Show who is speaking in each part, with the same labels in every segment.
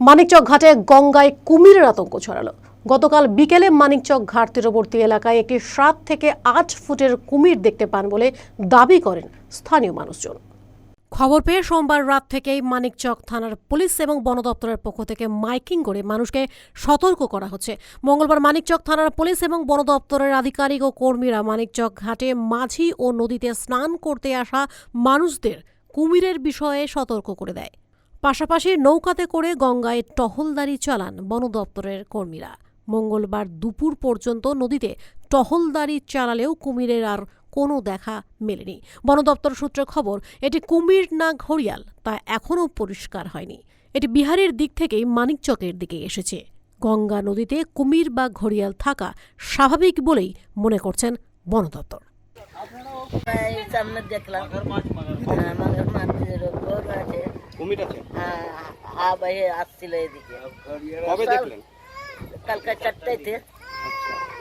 Speaker 1: মানিকচক ঘাটে গঙ্গায় কুমিরের আতঙ্ক ছড়ালো। গতকাল বিকেলে মানিকচক ঘাট তীরবর্তী এলাকায় একটি সাত থেকে আট ফুটের কুমির দেখতে পান বলে দাবি করেন স্থানীয় মানুষজন। খবর পেয়ে সোমবার রাত থেকেই মানিকচক থানার পুলিশ এবং বন দপ্তরের পক্ষ থেকে মাইকিং করে মানুষকে সতর্ক করা হচ্ছে। মঙ্গলবার মানিকচক থানার পুলিশ এবং বন দপ্তরের আধিকারিক ও কর্মীরা মানিকচক ঘাটে মাঝি ও নদীতে স্নান করতে আসা মানুষদের কুমিরের বিষয়ে সতর্ক করে দেয়। পাশাপাশি নৌকাতে করে গঙ্গায় টহলদারি চালান বন দপ্তরের কর্মীরা। মঙ্গলবার দুপুর পর্যন্ত নদীতে টহলদারি চালালেও কুমিরের আর কোনো দেখা মেলেনি। বন দপ্তর সূত্রে খবর, এটি কুমির না ঘড়িয়াল, তা এখনও পরিষ্কার হয়নি। এটি বিহারের দিক থেকেই মানিকচকের দিকে এসেছে। গঙ্গা নদীতে কুমির বা ঘড়িয়াল থাকা স্বাভাবিক বলেই মনে করছেন বন দপ্তর
Speaker 2: দেখলাম। হ্যাঁ,
Speaker 3: কুমির আছে?
Speaker 2: হ্যাঁ হা ভাই আসছিল এদিকে।
Speaker 3: কবে দেখলেন?
Speaker 2: কালকা চারটাইতে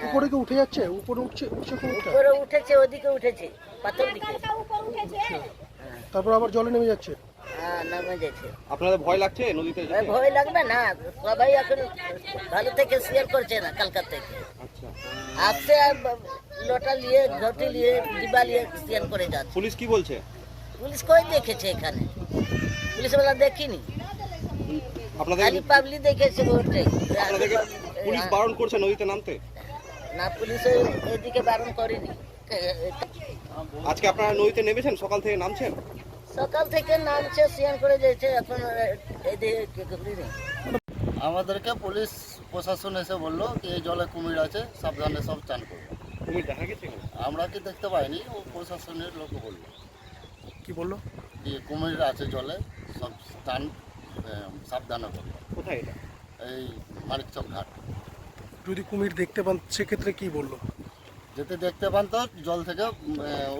Speaker 4: উপরে কি উঠে যাচ্ছে? উপরে উঠছে উঠছে
Speaker 2: উপরে উঠেছে ওদিকে উঠেছে পাথর দিকে।
Speaker 4: তারপর আবার জলে নেমে যাচ্ছে?
Speaker 2: হ্যাঁ নামে যাচ্ছে।
Speaker 3: আপনাদের ভয় লাগছে নদীতে যেতে?
Speaker 2: ভয় লাগবে না সবাই এখন ভালো থেকে শেয়ার করছে না কালকা থেকে।
Speaker 3: আচ্ছা।
Speaker 2: আসছে আর লোটা নিয়ে ঘটি নিয়ে ডিবা নিয়ে শেয়ার করে যাচ্ছে।
Speaker 3: পুলিশ কি বলছে?
Speaker 2: পুলিশ কই দেখেছে এখানে? পুলিশওয়ালা দেখিনি।
Speaker 3: আপনাদের
Speaker 2: খালি পাবলিক দেখেছে ওটাই
Speaker 3: আপনাদেরকে পুলিশ বারণ করছে নদীতে নামতে?
Speaker 2: না পুলিশ এদিকে বারণ করেনি।
Speaker 3: আজকে আপনারা নদীতে নেমেছেন? সকাল থেকে নামছেন?
Speaker 2: সকাল থেকে নামছে সিয়ান করে যাচ্ছে এখন
Speaker 5: আমাদেরকে পুলিশ প্রশাসন এসে বলল কি এই জলে কুমির আছে সাবধানে সব চান করব
Speaker 3: কুমির দেখা গেছে
Speaker 5: আমরা কি দেখতে পাইনি ও প্রশাসনের লোক বলল।
Speaker 4: কি বলল?
Speaker 5: যে কুমির আছে জলে? সব আহ, সাবধানে করব
Speaker 3: কোথায় এটা?
Speaker 5: এই মানিকচক ঘাট।
Speaker 4: যদি কুমির দেখতে পান সেক্ষেত্রে কি বলল?
Speaker 5: যেতে দেখতে পান তো জল থেকে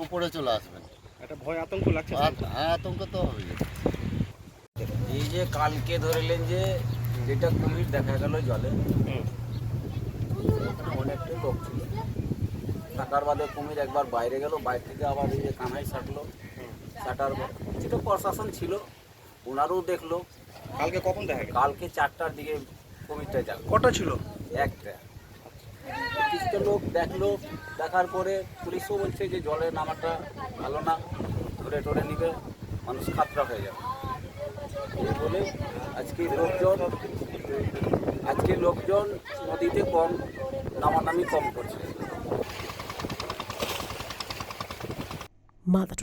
Speaker 5: উপরে চলে আসবেন।
Speaker 3: একটা ভয় আতঙ্ক লাগছে
Speaker 5: হ্যাঁ আতঙ্ক তো হবে
Speaker 6: এই যে কালকে ধরলেন যে যেটা কুমির দেখা গেল জলে অনেকটাই লোক ছিল। থাকার বাদে কুমির একবার বাইরে গেল বাইরে থেকে আবার এই যে কানাই সাটলো সাটার পর কিছুটা প্রশাসন ছিল ওনারও দেখল।
Speaker 3: কালকে কখন দেখা
Speaker 6: কালকে চারটার দিকে কুমিরটা যাবে।
Speaker 4: কটা ছিল?
Speaker 6: একটা। কিছুটা লোক দেখল দেখার পরে পুলিশও বলছে যে জলে নামাটা ভালো না ধরে টরে নিবে মানুষ খাতরা হয়ে যাবে। এই বলে আজকে লোকজন আজকে লোকজন নদীতে কম নামানামি কম করছে।
Speaker 1: মাদার